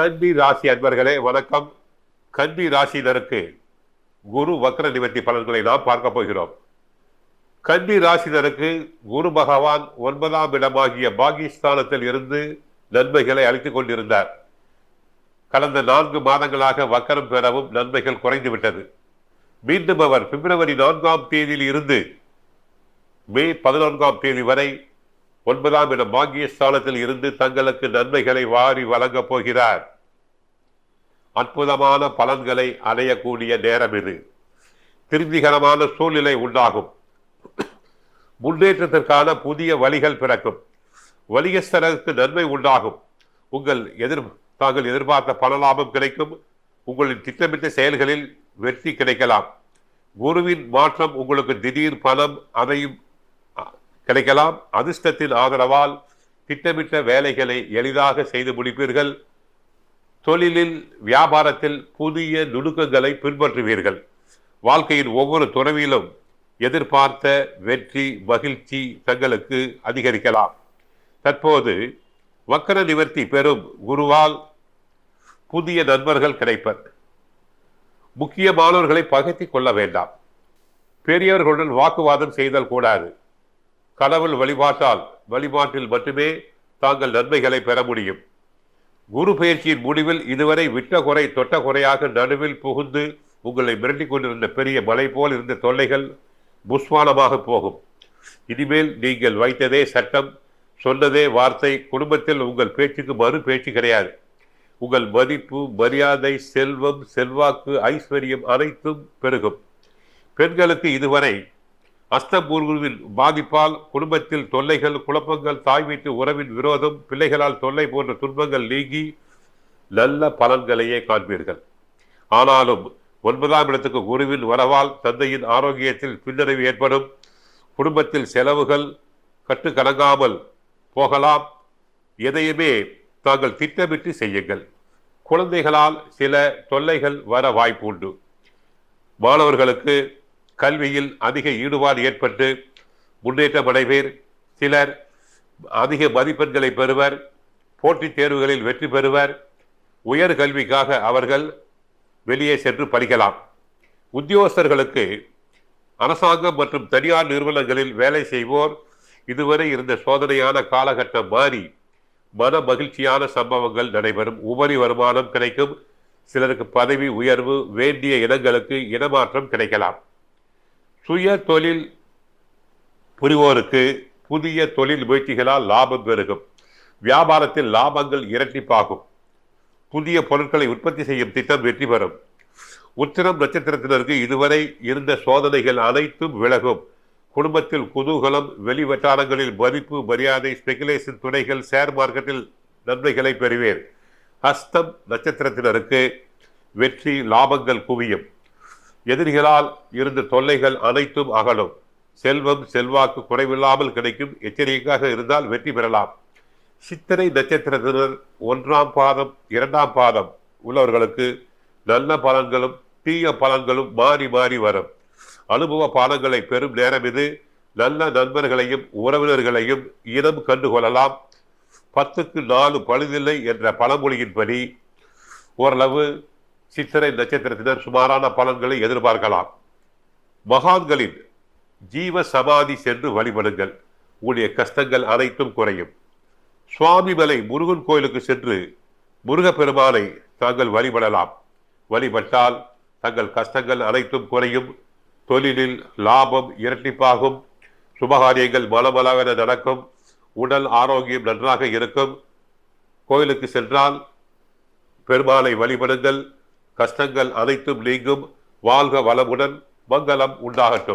கன்னி ராசி அன்பர்களே வணக்கம். கன்னி ராசினருக்கு குரு வக்ர நிவர்த்தி பலன்களை நாம் பார்க்க போகிறோம். கன்னி ராசினருக்கு குரு பகவான் ஒன்பதாம் இடமாகிய பாகிஸ்தானத்தில் இருந்து நன்மைகளை அளித்துக் கொண்டிருந்தார். கடந்த நான்கு மாதங்களாக வக்கரம் பெறவும் நன்மைகள் குறைந்துவிட்டது. மீண்டும் அவர் பிப்ரவரி நான்காம் தேதியில் இருந்து மே பதினான்காம் தேதி வரை ஒன்பதாம் இடம் பாகியஸ்தானத்தில் இருந்து தங்களுக்கு நன்மைகளை வாரி வழங்கப் போகிறார். அற்புதமான பலன்களை அடையக்கூடிய நேரம் இது. திருப்திகரமான சூழ்நிலை உண்டாகும். முன்னேற்றத்திற்கான புதிய வழிகள் பிறக்கும். வணிகஸ்தருக்கு நன்மை உண்டாகும். உங்கள் எதிர் தாங்கள் எதிர்பார்த்த பண லாபம் கிடைக்கும். உங்களின் திட்டமிட்ட செயல்களில் வெற்றி கிடைக்கலாம். குருவின் மாற்றம் உங்களுக்கு திடீர் பணம் அதையும் கிடைக்கலாம். அதிர்ஷ்டத்தின் ஆதரவால் திட்டமிட்ட வேலைகளை எளிதாக செய்து முடிப்பீர்கள். தொழிலில் வியாபாரத்தில் புதிய நுணுக்கங்களை பின்பற்றுவீர்கள். வாழ்க்கையின் ஒவ்வொரு துறவிலும் எதிர்பார்த்த வெற்றி மகிழ்ச்சி தங்களுக்கு அதிகரிக்கலாம். தற்போது வக்கர நிவர்த்தி பெறும் குருவால் புதிய நண்பர்கள் கிடைப்பர். முக்கியமானவர்களை மாணவர்களை கொள்ள வேண்டாம். பெரியவர்களுடன் வாக்குவாதம் செய்தல் கூடாது. கடவுள் வழிபாட்டால் வழிபாட்டில் மட்டுமே தாங்கள் நன்மைகளை பெற முடியும். குரு பயிற்சியின் முடிவில் இதுவரை விட்ட குறை தொட்ட குறையாக நடுவில் புகுந்து உங்களை மிரட்டிக் கொண்டிருந்த பெரிய மலை போல் இருந்த தொல்லைகள் புஸ்வானமாக போகும். இனிமேல் நீங்கள் வைத்ததே சட்டம் சொன்னதே வார்த்தை குடும்பத்தில் உங்கள் பேச்சுக்கு மறு பேச்சு கிடையாது. உங்கள் மதிப்பு மரியாதை செல்வம் செல்வாக்கு ஐஸ்வர்யம் அனைத்தும் பெருகும். பெண்களுக்கு இதுவரை அஸ்தபூர்வின் பாதிப்பால் குடும்பத்தில் தொல்லைகள் குழப்பங்கள் தாய் வீட்டு உறவின் விரோதம் பிள்ளைகளால் தொல்லை போன்ற துன்பங்கள் நீங்கி நல்ல பலன்களையே காண்பீர்கள். ஆனாலும் ஒன்பதாம் இடத்துக்கு குருவின் வரவால் தந்தையின் ஆரோக்கியத்தில் பின்னடைவு ஏற்படும். குடும்பத்தில் செலவுகள் கட்டுக்கணங்காமல் போகலாம். எதையுமே தாங்கள் திட்டமிட்டு செய்யுங்கள். குழந்தைகளால் சில தொல்லைகள் வர வாய்ப்பு உண்டு மாணவர்களுக்கு கல்வியில் அதிக ஈடுபாடு ஏற்பட்டு முன்னேற்றம் அடைவீர் சிலர் அதிக மதிப்பெண்களை பெறுவர் போட்டித் தேர்வுகளில் வெற்றி பெறுவர். உயர் கல்விக்காக அவர்கள் வெளியே சென்று படிக்கலாம். உத்தியோகஸ்தர்களுக்கு அரசாங்கம் மற்றும் தனியார் நிறுவனங்களில் வேலை செய்வோர் இதுவரை இருந்த சோதனையான காலகட்டம் மாறி மன மகிழ்ச்சியான சம்பவங்கள் நடைபெறும். உபரி வருமானம் கிடைக்கும். சிலருக்கு பதவி உயர்வு வேண்டிய இடங்களுக்கு இடமாற்றம் கிடைக்கலாம். சுய தொழில் புரிவோருக்கு புதிய தொழில் முயற்சிகளால் லாபம் பெருகும். வியாபாரத்தில் லாபங்கள் இரட்டிப்பாகும். புதிய பொருட்களை உற்பத்தி செய்யும் திட்டம் வெற்றி பெறும். உத்திரம் நட்சத்திரத்தினருக்கு இதுவரை இருந்த சோதனைகள் அனைத்தும் விலகும். குடும்பத்தில் குதூகலம் வெளி வட்டாரங்களில் மதிப்பு மரியாதை ஸ்பெகுலேஷன் துணைகள் ஷேர் மார்க்கெட்டில் நன்மைகளை பெறுவேன். ஹஸ்தம் நட்சத்திரத்தினருக்கு வெற்றி லாபங்கள் குவியும். எதிரிகளால் இருந்த தொல்லைகள் அனைத்தும் அகலும். செல்வம் செல்வாக்கு குறைவில்லாமல் கிடைக்கும் எச்சரிக்கையாக இருந்தால் வெற்றி பெறலாம். சித்திரை நட்சத்திரத்தினர் ஒன்றாம் பாதம் இரண்டாம் பாதம் உள்ளவர்களுக்கு நல்ல பலன்களும் தீய பலன்களும் மாறி மாறி வரும். அனுபவ பாலங்களை பெறும் நேரம் இது. நல்ல நண்பர்களையும் உறவினர்களையும் இனம் கண்டுகொள்ளலாம். பத்துக்கு நாலு பழுதில்லை என்ற பழமொழியின்படி ஓரளவு சித்திரை நட்சத்திரத்தினர் சுமாரான பலன்களை எதிர்பார்க்கலாம். மகான்களின் ஜீவ சமாதி சென்று வழிபடுங்கள். உடைய கஷ்டங்கள் அனைத்தும் குறையும். சுவாமிமலை முருகன் கோயிலுக்கு சென்று முருகப்பெருமானை தாங்கள் வழிபடலாம். வழிபட்டால் தங்கள் கஷ்டங்கள் அனைத்தும் குறையும். தொழிலில் லாபம் இரட்டிப்பாகும். சுபகாரியங்கள் மலமளவென நடக்கும். உடல் ஆரோக்கியம் நன்றாக இருக்கும். கோயிலுக்கு சென்றால் பெருமாளை வழிபடுங்கள். கஷ்டங்கள் அனைத்தும் நீங்கும். வாழ்க வளமுடன். மங்களம் உண்டாகட்டும்.